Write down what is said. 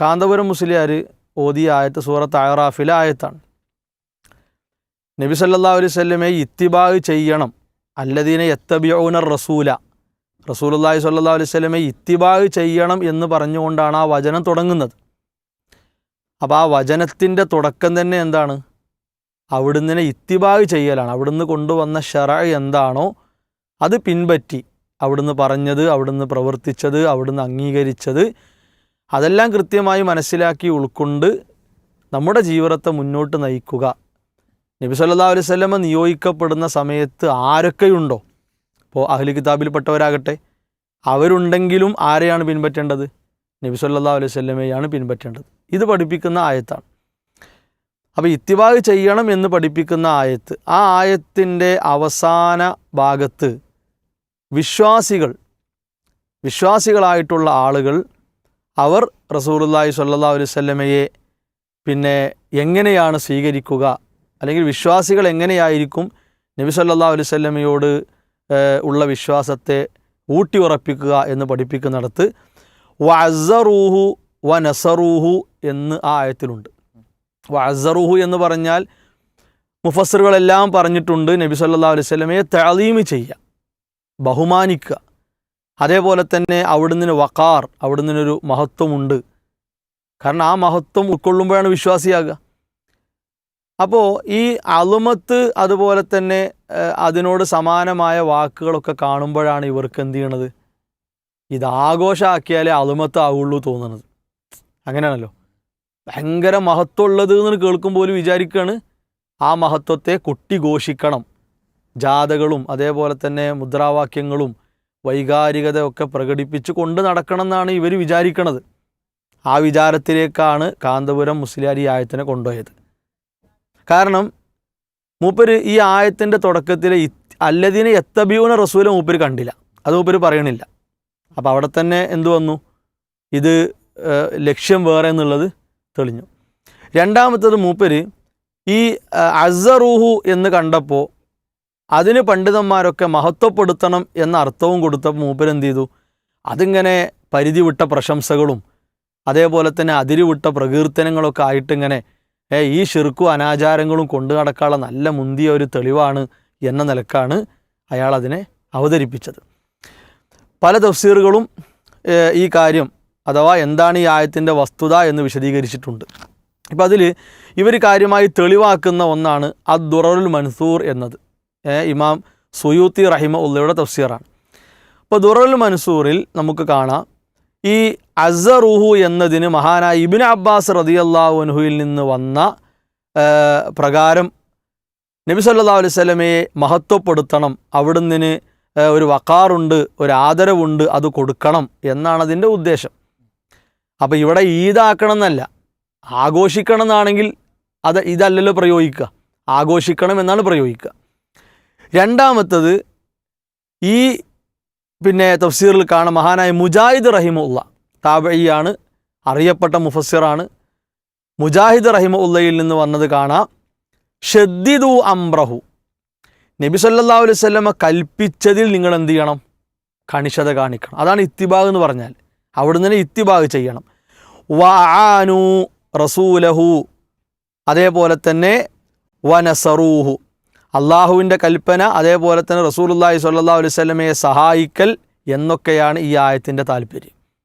കാന്തപുരം മുസ്ലിയാർ ഓതിയ ആയത്ത് സൂറത്ത് അയറാഫിലെ ആയത്താണ്. നബി സല്ലാ അലൈഹി സ്വല്ലമെ ഇത്തിബാഹ് ചെയ്യണം. അല്ലദീനെ എത്തബിയോനർ റസൂല. റസൂലുല്ലാഹി സല്ലാ അലൈഹി സ്വലമെ ഇത്തിബാഹ് ചെയ്യണം എന്ന് പറഞ്ഞുകൊണ്ടാണ് ആ വചനം തുടങ്ങുന്നത്. അപ്പോൾ ആ വചനത്തിന്റെ തുടക്കം തന്നെ എന്താണ്? അവിടുന്ന് ഇത്തിബാഹ് ചെയ്യലാണ്. അവിടുന്ന് കൊണ്ടുവന്ന ഷറ എന്താണോ അത് പിൻപറ്റി. അവിടുന്ന് പറഞ്ഞത് അവിടുന്ന് പ്രവർത്തിച്ചത് അവിടുന്ന് അംഗീകരിച്ചത് അതെല്ലാം കൃത്യമായി മനസ്സിലാക്കി ഉൾക്കൊണ്ട് നമ്മുടെ ജീവിതത്തെ മുന്നോട്ട് നയിക്കുക. നബി സല്ലാ അലൈഹി വസല്ലമ നിയോഗിക്കപ്പെടുന്ന സമയത്ത് ആരൊക്കെയുണ്ടോ? ഇപ്പോൾ അഹ്ലി കിതാബിൽപ്പെട്ടവരാകട്ടെ അവരുണ്ടെങ്കിലും ആരെയാണ് പിൻപറ്റേണ്ടത്? നബി സല്ലാ അലൈഹി വസല്ലമയാണ് പിൻപറ്റേണ്ടത്. ഇത് പഠിപ്പിക്കുന്ന ആയത്താണ്. അപ്പോൾ ഇത്തിബാഗ് ചെയ്യണം എന്ന് പഠിപ്പിക്കുന്ന ആയത്ത് ആ ആയത്തിന്റെ അവസാന ഭാഗത്ത് വിശ്വാസികൾ വിശ്വാസികളായിട്ടുള്ള ആളുകൾ അവർ റസൂലുള്ളാഹി സ്വല്ലല്ലാഹു അലൈഹി വസല്ലമയെ പിന്നെ എങ്ങനെയാണ് സ്വീകരിക്കുക? അല്ലെങ്കിൽ വിശ്വാസികൾ എങ്ങനെയായിരിക്കും നബി സല്ലാ അലൈഹി വസല്ലമയോട് ഉള്ള വിശ്വാസത്തെ ഊട്ടി ഉറപ്പിക്കുക എന്ന് പഠിപ്പിക്കുന്നിടത്ത് വഅസറൂഹു വ നസറൂഹു എന്ന് ആ ആയത്തിലുണ്ട്. വഅസറൂഹു എന്ന് പറഞ്ഞാൽ മുഫസറുകളെല്ലാം പറഞ്ഞിട്ടുണ്ട് നബി സല്ലാ അലൈഹി വസല്ലമയെ തഅലീമ് ചെയ്യുക ബഹുമാനിക്കുക. അതേപോലെ തന്നെ അവിടുന്ന് വക്കാർ അവിടുന്ന് ഒരു മഹത്വമുണ്ട്. കാരണം ആ മഹത്വം ഉൾക്കൊള്ളുമ്പോഴാണ് വിശ്വാസിയാകുക. അപ്പോൾ ഈ അളുമത്ത് അതുപോലെ തന്നെ അതിനോട് സമാനമായ വാക്കുകളൊക്കെ കാണുമ്പോഴാണ് ഇവർക്ക് എന്ത് ചെയ്യണത്? ഇത് ആഘോഷമാക്കിയാലേ അളുമത്ത് ആവുള്ളൂ തോന്നുന്നത് അങ്ങനെയാണല്ലോ. ഭയങ്കര മഹത്വമുള്ളത് എന്ന് കേൾക്കുമ്പോൾ വിചാരിക്കുകയാണ് ആ മഹത്വത്തെ കുട്ടിഘോഷിക്കണം. ജാഥകളും അതേപോലെ തന്നെ മുദ്രാവാക്യങ്ങളും വൈകാരികതയൊക്കെ പ്രകടിപ്പിച്ച് കൊണ്ട് നടക്കണമെന്നാണ് ഇവർ വിചാരിക്കണത്. ആ വിചാരത്തിലേക്കാണ് കാന്തപുരം മുസ്ലിയാരി ആയത്തിനെ കൊണ്ടുപോയത്. കാരണം മൂപ്പര് ഈ ആയത്തിന്റെ തുടക്കത്തിൽ അല്ലതിനെ എത്തബിയൂന റസൂല മൂപ്പര് കണ്ടില്ല. അത് മൂപ്പര് പറയണില്ല. അപ്പോൾ അവിടെ തന്നെ എന്തു വന്നു? ഇത് ലക്ഷ്യം വേറെ എന്നുള്ളത് തെളിഞ്ഞു. രണ്ടാമത്തത് മൂപ്പര് ഈ അസറൂഹു എന്ന് കണ്ടപ്പോൾ അതിന് പണ്ഡിതന്മാരൊക്കെ മഹത്വപ്പെടുത്തണം എന്ന അർത്ഥവും കൊടുത്ത മൂപ്പരെന്ത് ചെയ്തു? അതിങ്ങനെ പരിധി വിട്ട പ്രശംസകളും അതേപോലെ തന്നെ അതിരുവിട്ട പ്രകീർത്തനങ്ങളൊക്കെ ആയിട്ടിങ്ങനെ ഏ ഈ ഷിർക്കും അനാചാരങ്ങളും കൊണ്ടു നടക്കാനുള്ള നല്ല മുന്തിയ ഒരു തെളിവാണ് എന്ന നിലക്കാണ് അയാൾ അതിനെ അവതരിപ്പിച്ചത്. പല തഫ്സീറുകളും ഈ കാര്യം അഥവാ എന്താണ് ഈ ആയത്തിന്റെ വസ്തുത എന്ന് വിശദീകരിച്ചിട്ടുണ്ട്. ഇപ്പം അതിൽ ഇവർ കാര്യമായി തെളിവാക്കുന്ന ഒന്നാണ് അദ്ദുറുൽ മൻസൂർ എന്നത്. ഇമാം സുയൂത്തി റഹിമ ഉള്ളയുടെ തഫ്സീറാണ്. അപ്പോൾ ദുറൽ മൻസൂറിൽ നമുക്ക് കാണാം ഈ അസറുഹു എന്നതിന് മഹാനായ ഇബിൻ അബ്ബാസ് റതിയല്ലാഹുനുഹുയിൽ നിന്ന് വന്ന പ്രകാരം നബി സല്ലാ അലൈഹി സ്വലമയെ മഹത്വപ്പെടുത്തണം അവിടുന്ന് ഒരു വക്കാറുണ്ട് ഒരു ആദരവുണ്ട് അത് കൊടുക്കണം എന്നാണ് അതിന്റെ ഉദ്ദേശം. അപ്പോൾ ഇവിടെ ഈദാക്കണം എന്നല്ല ആഘോഷിക്കണം എന്നാണെങ്കിൽ അത് ഇതല്ലല്ലോ പ്രയോഗിക്കുക ആഘോഷിക്കണം എന്നാണ് പ്രയോഗിക്കുക. രണ്ടാമത്തത് ഈ പിന്നെ തഫ്സീറിൽ കാണാം മഹാനായ മുജാഹിദ് റഹിമുള്ള താബിയാണ് അറിയപ്പെട്ട മുഫസ്സിറാണ്. മുജാഹിദ് റഹിമുള്ളയിൽ നിന്ന് വന്നത് കാണാം. ഷദ്ദിദു അംറഹു നബി സല്ലാ അലൈഹി സ്വല്ലമ കൽപ്പിച്ചതിൽ നിങ്ങൾ എന്ത് ചെയ്യണം? കണിശത കാണിക്കണം. അതാണ് ഇത്തിബാഗ് എന്ന് പറഞ്ഞാൽ. അവിടുന്ന് തന്നെ ഇത്തിബാഗ് ചെയ്യണം. വആനു റസൂലഹു. അതേപോലെ തന്നെ വനസറൂഹു. അള്ളാഹുവിന്റെ കൽപ്പന അതേപോലെ തന്നെ റസൂലുല്ലാഹി സ്വല്ലല്ലാഹു അലൈഹി സ്വലമയെ സഹായിക്കൽ എന്നൊക്കെയാണ് ഈ ആയത്തിന്റെ താല്പര്യം.